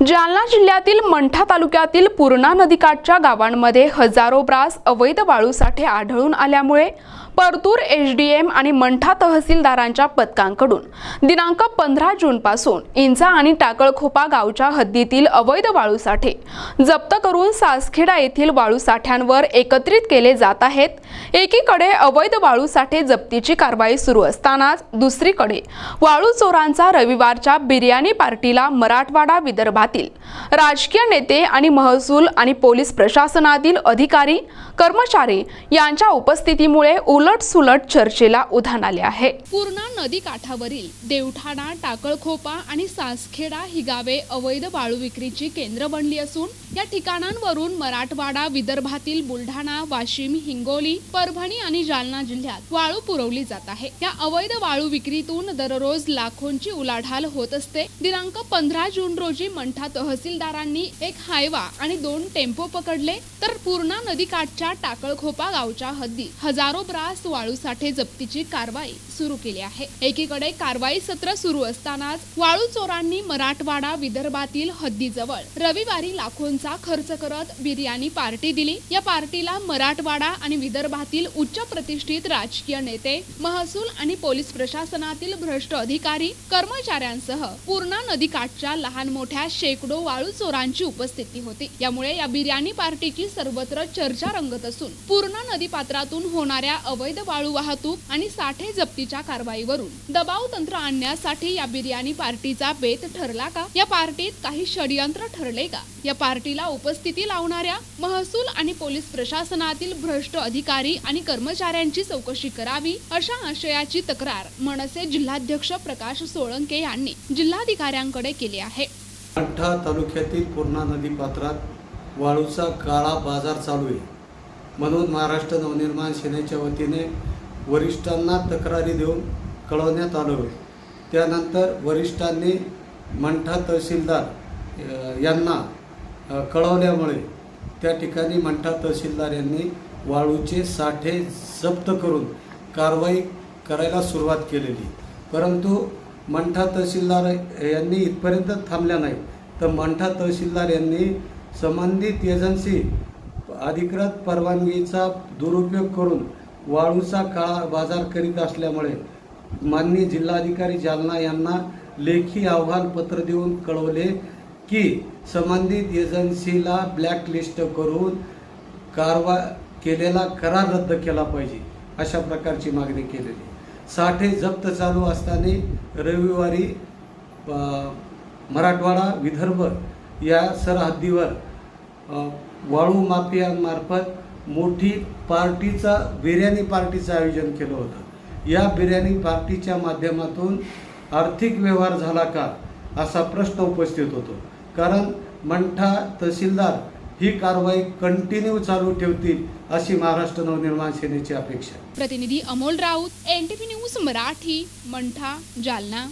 जालना जिल्ह्यातील मंठा तालुक्यातील पूर्णा नदीकाठच्या गावांमध्ये हजारो ब्रास अवैध वाळूसाठे आढळून आल्यामुळे परतूर एच डी एम आणि मंठा तहसीलदारांच्या पथकांकडून दिनांक पंधरा जूनपासून इंचा आणि टाकळखोपा गावच्या हद्दीतील अवैध वाळूसाठे जप्त करून सासखेडा येथील वाळूसाठ्यांवर एकत्रित केले जात आहेत. एकीकडे अवैध वाळूसाठे जप्तीची कारवाई सुरू असतानाच दुसरीकडे वाळू चोरांचा रविवारच्या बिर्याणी पार्टीला मराठवाडा विदर्भातील राजकीय नेते आणि महसूल आणि पोलीस प्रशासनातील अधिकारी कर्मचारी यांच्या उपस्थितीमुळे उल सुलट चर्चेला उधाण आले आहे. पूर्णा नदी काठावरील देवठाणा टाकळखोपा आणि सासखेडा ही गावे अवैध वाळू विक्रीची केंद्र बनली असून या ठिकाणांवरून मराठवाडा विदर्भातील बुलढाणा वाशिम हिंगोली परभणी आणि जालना जिल्ह्यात वाळू पुरवली जात आहे. या अवैध वाळू विक्रीतून दररोज लाखोंची उलाढाल होत असते. दिनांक पंधरा जून रोजी मंठा तहसीलदारांनी एक हायवा आणि दोन टेम्पो पकडले तर पूर्णा नदीकाठच्या टाकळखोपा गावच्या हद्दीत हजारो ब्रास वाळू साठे जप्तीची कारवाई सुरू केली आहे. एकीकडे कारवाई सत्र सुरू असतानाच वाळू चोरांनी मराठवाडा विदर्भातील हद्दीजवळ रविवारी लाखोंचा खर्च करत बिर्याणी पार्टी दिली. या पार्टीला मराठवाडा आणि विदर्भातील उच्च प्रतिष्ठित राजकीय नेते महसूल आणि पोलीस प्रशासनातील भ्रष्ट अधिकारी कर्मचाऱ्यांसह पूर्णा नदीकाठच्या लहान मोठ्या शेकडो वाळू चोरांची उपस्थिती होती. यामुळे या बिर्याणी पार्टीची सर्वत्र चर्चा रंगत असून पूर्णा नदी पात्रातून होणाऱ्या अवैध वाळू वाहतूक आणि साठे जप्तीच्या कारवाईवरून. दबाव तंत्र आणण्यासाठी या बिर्याणी पार्टीचा बेत ठरला का? या पार्टीत काही षडयंत्र ठरले का? या पार्टीला उपस्थिती लावणाऱ्या महसूल आणि पोलीस प्रशासनातील भ्रष्ट अधिकारी आणि कर्मचाऱ्यांची चौकशी करावी अशा आशयाची तक्रार मनसे जिल्हाध्यक्ष प्रकाश सोळंके यांनी जिल्हाधिकाऱ्यांकडे केली आहे. तालुक्यातील पूर्णा नदी पात्रात वाळूचा काळा बाजार चालू आहे. म्हणून महाराष्ट्र नवनिर्माण सेनेच्या वतीने वरिष्ठांना तक्रारी देऊन कळवण्यात आलं आहे त्यानंतर वरिष्ठांनी मंठा तहसीलदार यांना कळवल्यामुळे त्या ठिकाणी मंठा तहसीलदार यांनी वाळूचे साठे जप्त करून कारवाई करायला सुरुवात केलेली. परंतु मंठा तहसीलदार यांनी इथपर्यंत थांबल्या नाही तर मंठा तहसीलदार यांनी संबंधित एजन्सी अधिकृत परवानगीचा दुरुपयोग करून वाळूचा काळा बाजार करीत असल्यामुळे माननीय जिल्हाधिकारी जालना यांना लेखी अहवालपत्र देऊन कळवले की संबंधित एजन्सीला ब्लॅकलिस्ट करून कारवा केलेला करार रद्द केला पाहिजे अशा प्रकारची मागणी केलेली. साठे जप्त चालू असताना रविवारी मराठवाडा विदर्भ या सरहद्दीवर वाळू माफियांमार्फत मोठी पार्टीचा बिर्याणी पार्टीचं आयोजन केलं होतं. या बिर्याणी पार्टीच्या माध्यमातून आर्थिक व्यवहार झाला का असा प्रश्न उपस्थित होतो. कारण मंठा तहसीलदार ही कारवाई कंटिन्यू चालू ठेवतील अशी महाराष्ट्र नवनिर्माण सेनेची अपेक्षा. प्रतिनिधी अमोल राऊत एनटीपी न्यूज मराठी मंठा जालना.